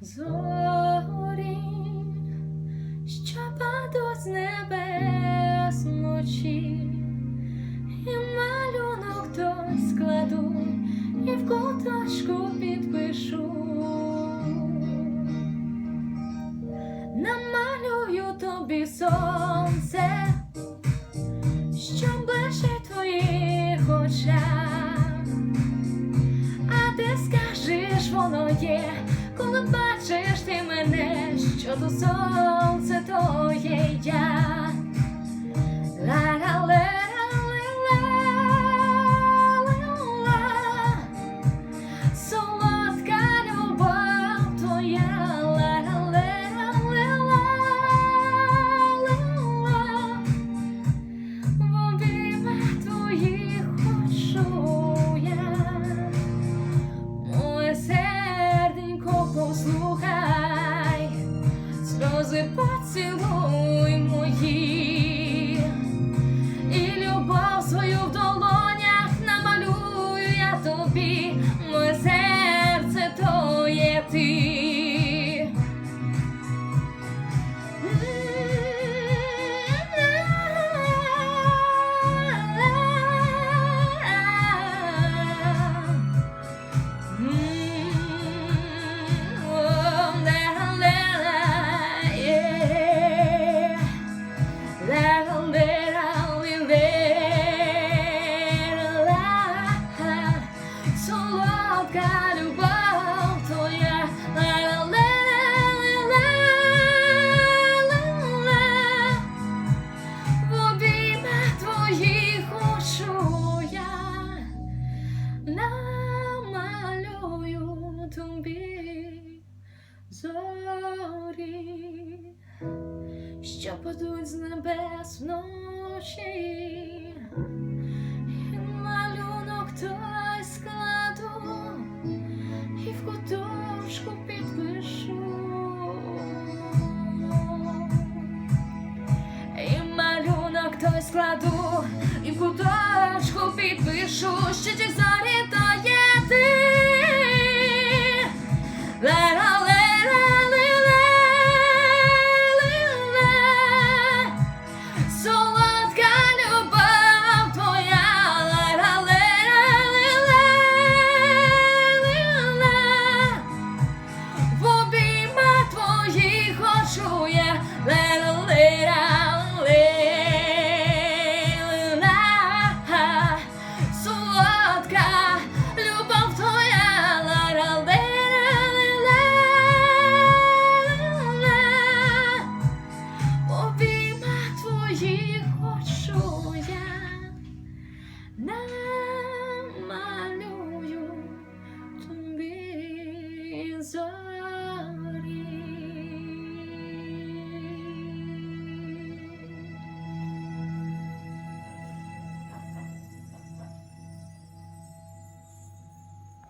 зорі, що падуть з небес вночі, і малюнок то складу, і в куточку підпишу, намалюю тобі сон. Воно є, коли бачиш ти мене, що то сонце, то є я. Ла-ла-ла-ла-ла-ла-ла. Послухай, сльози поцілуй що падуть з небес вночі. І малюнок той складу і в куточку підпишу. І малюнок той складу, і в куточку підпишу, що ті зорі то So.